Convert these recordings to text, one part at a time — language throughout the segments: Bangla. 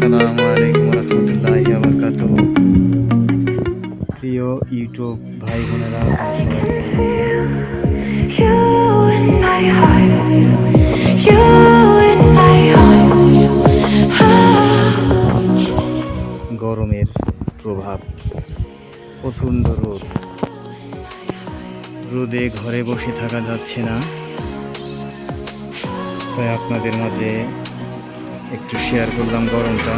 আসসালামু আলাইকুম রহমতুল্লাহ বরকাত প্রিয় ইউটিউব ভাই বোনেরা. গরমের প্রভাব, প্রচণ্ড রোদ রোদে ঘরে বসে থাকা যাচ্ছে না তাই আপনাদের মাঝে একটু শেয়ার করলাম গরমটা।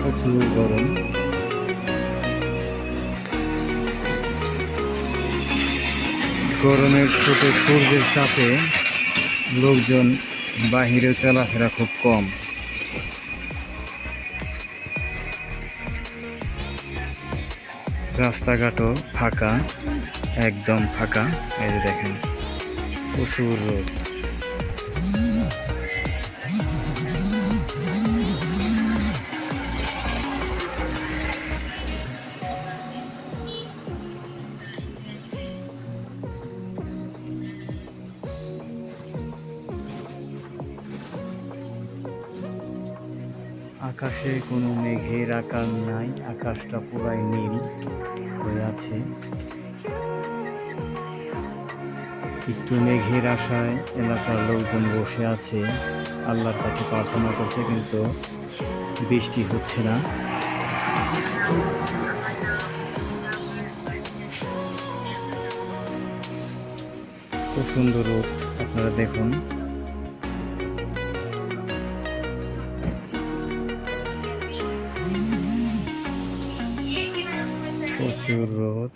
প্রচুর গরম। গরমের ছোটে সূর্যের তাপে লোকজন বাহিরে চলাফেরা খুব কম। রাস্তাঘাটও ফাঁকা, একদম ফাঁকা। এই যে দেখেন, প্রচুর রোদ। আকাশে কোনো মেঘের আকার নাই, আকাশটা পুরাই নীল হয়ে আছে। একটু মেঘের আশায় এলাকার লোকজন বসে আছে। আল্লাহর কাছে প্রার্থনা করছে, কিন্তু বৃষ্টি হচ্ছে না। প্রচণ্ড রোদ, আপনারা দেখুন। প্রচুর রোদ।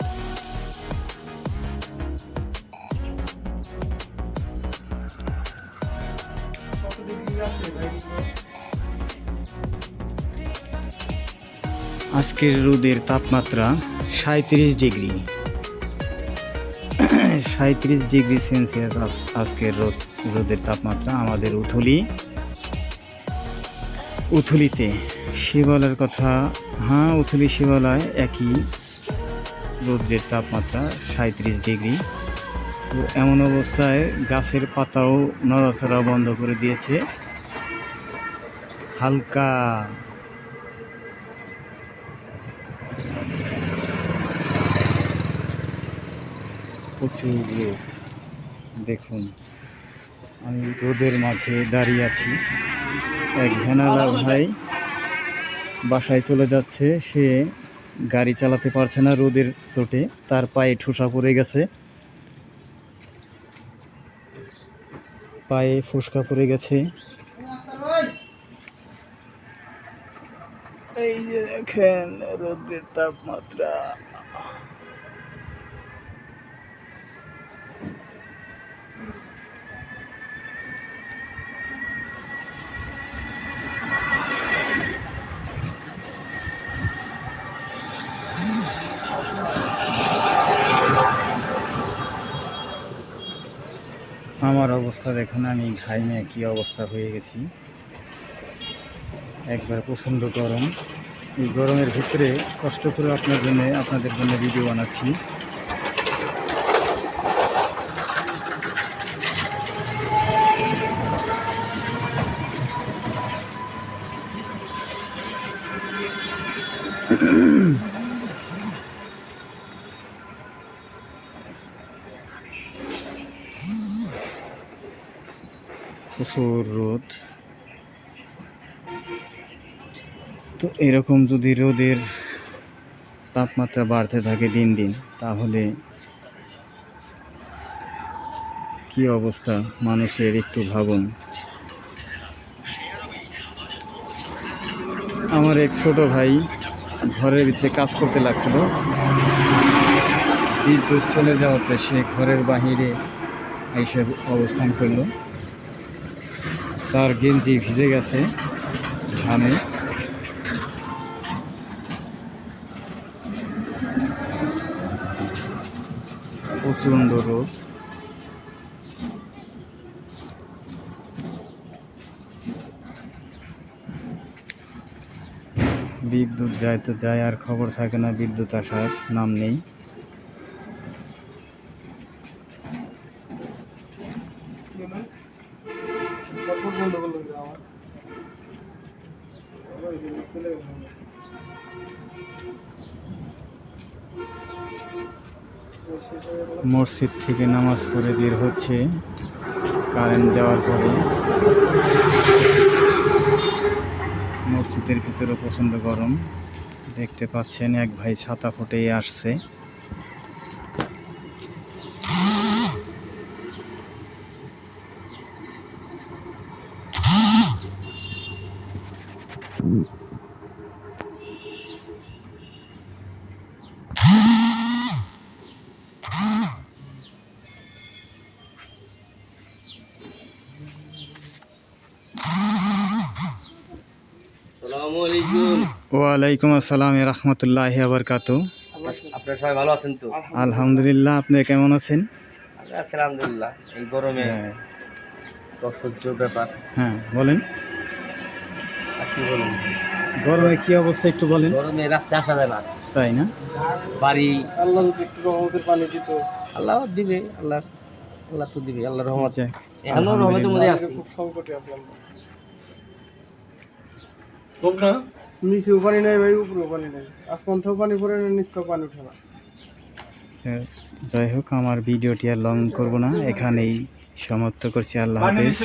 আজকের রোদের তাপমাত্রা সাঁত্রিশ ডিগ্রি। সাঁত্রিশ ডিগ্রি সেলসিয়াস আজকের রোদ, রোদের তাপমাত্রা আমাদের উথলি। উথলিতে শিবালয়ের কথা হ্যাঁ উথলি শিবালয় একই। রৌদ্রের তাপমাত্রা সাঁত্রিশ ডিগ্রি। তো এমন অবস্থায় গাছের পাতাও নড়াচড়া বন্ধ করে দিয়েছে। হালকা প্রচুর রোদ। দেখুন, আমি রোদের মাঝে দাঁড়িয়ে আছি। এক ভ্যানালা ভাই বাসায় চলে যাচ্ছে, সে গাড়ি চালাতে পারছে না, রোদের চোটে। তার পায়ে ঠোসা পড়ে গেছে। পায়ে ফুসকা পড়ে গেছে। এই যে দেখেন রোদের তাপমাত্রা। আমার অবস্থা দেখুন, আমি ঘাইমে কি অবস্থা হয়ে গেছি। একবার প্রচণ্ড গরম। এই গরমের ভিতরে কষ্ট করে আপনার জন্য, আপনাদের জন্য ভিডিও বানাচ্ছি। প্রচুর রোদ। তো এরকম যদি রোদের তাপমাত্রা বাড়তে থাকে দিন দিন, তাহলে কি অবস্থা মানুষের একটু ভাবুন। আমার এক ছোট ভাই ঘরের ভিতরে কাজ করতে লাগছিল। বিদ্যুৎ চলে যাওয়াতে সে ঘরের বাহিরে এইসব অবস্থান করল। তার গেঞ্জি ভিজে গেছে ঘামে। প্রচণ্ড রোদ। বিদ্যুৎ যায় তো যায়, আর খবর থাকে না, বিদ্যুৎ আসার নাম নেই। মসজিদ থেকে নামাজ পড়ে বের হচ্ছে। কারেন্ট যাওয়ার পরে মসজিদের ভিতরে প্রচণ্ড গরম। দেখতে পাচ্ছেন এক ভাই ছাতা ফুটে আসছে। সালামু ওয়ালাইকুম আসসালাম রহমতুল্লাহ আবরকাত আপনারা সবাই ভালো আছেন তো? আলহামদুলিল্লাহ আপনি কেমন আছেন? আলহামদুলিল্লাহ। এই গরমে অসহ্য ব্যাপার। হ্যাঁ বলেন। কি বলুন গরমে কি অবস্থা একটু বলেন। গরমে রাস্তায় আসা যায় না। তাই না? বাড়ি আল্লাহ যদি একটু রহমতের পানি দিত। আল্লাহ দিবে আল্লাহ আল্লাহ তো দিবে আল্লাহ রহমত। এখনও রহমতের মধ্যে আছি। খুব সংকটে আছি নিচেও পানি নাই ভাই উপরেও পানি নাই। আসমান থেকেও পানি পড়ে না নিচ থেকেও পানি উঠে না। যাই হোক আমার ভিডিওটি আর লং করব না। এখানেই সমাপ্ত করছি। আল্লাহ হাফেজ।